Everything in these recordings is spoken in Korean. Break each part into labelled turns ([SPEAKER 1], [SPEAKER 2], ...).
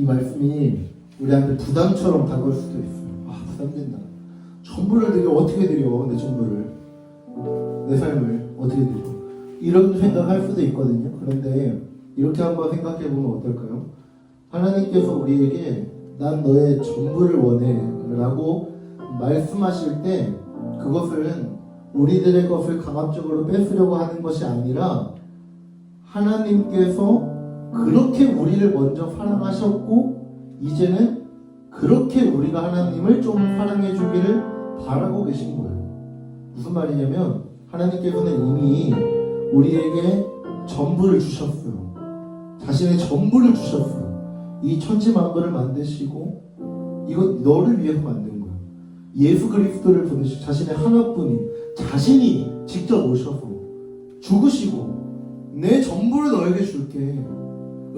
[SPEAKER 1] 이 말씀이 우리한테 부담처럼 다가올 수도 있어요. 아 부담된다. 전부를 드려 어떻게 드려 내 전부를 내 삶을 어떻게 드려 이런 생각할 수도 있거든요. 그런데 이렇게 한번 생각해 보면 어떨까요? 하나님께서 우리에게 난 너의 전부를 원해라고 말씀하실 때 그것은 우리들의 것을 강압적으로 뺏으려고 하는 것이 아니라 하나님께서 그렇게 우리를 먼저 사랑하셨고 이제는 그렇게 우리가 하나님을 좀 사랑해 주기를 바라고 계신 거예요. 무슨 말이냐면 하나님께서는 이미 우리에게 전부를 주셨어요. 자신의 전부를 주셨어요. 이 천지만물을 만드시고 이건 너를 위해서 만든 거예요. 예수 그리스도를 보내시 자신의 하나뿐인 자신이 직접 오셔서 죽으시고 내 전부를 너에게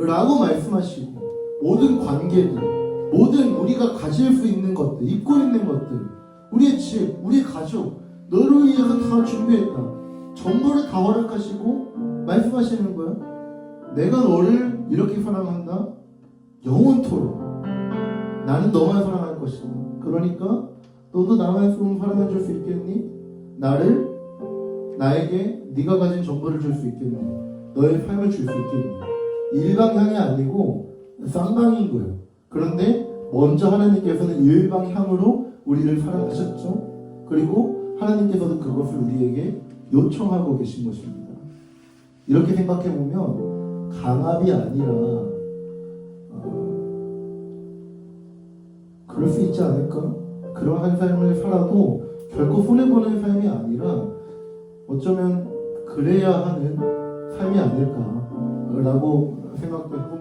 [SPEAKER 1] 라고 말씀하시고 모든 관계들 모든 우리가 가질 수 있는 것들 입고 있는 것들 우리의 집 우리의 가족 너를 위해서 다 준비했다 전부를 다 허락하시고 말씀하시는 거야 내가 너를 이렇게 사랑한다 영원토록 나는 너만 사랑할 것이다 그러니까 너도 나만 좀 사랑해 줄 수 있겠니? 나를 나에게 네가 가진 전부를 줄 수 있겠니? 너의 삶을 줄 수 있겠니? 일방향이 아니고 쌍방인 거예요. 그런데 먼저 하나님께서는 일방향으로 우리를 사랑하셨죠. 그리고 하나님께서도 그것을 우리에게 요청하고 계신 것입니다. 이렇게 생각해 보면 강압이 아니라 어, 그럴 수 있지 않을까? 그러한 삶을 살아도 결코 손해 보는 삶이 아니라 어쩌면 그래야 하는 삶이 아닐까 라고 생각도 해봅니다.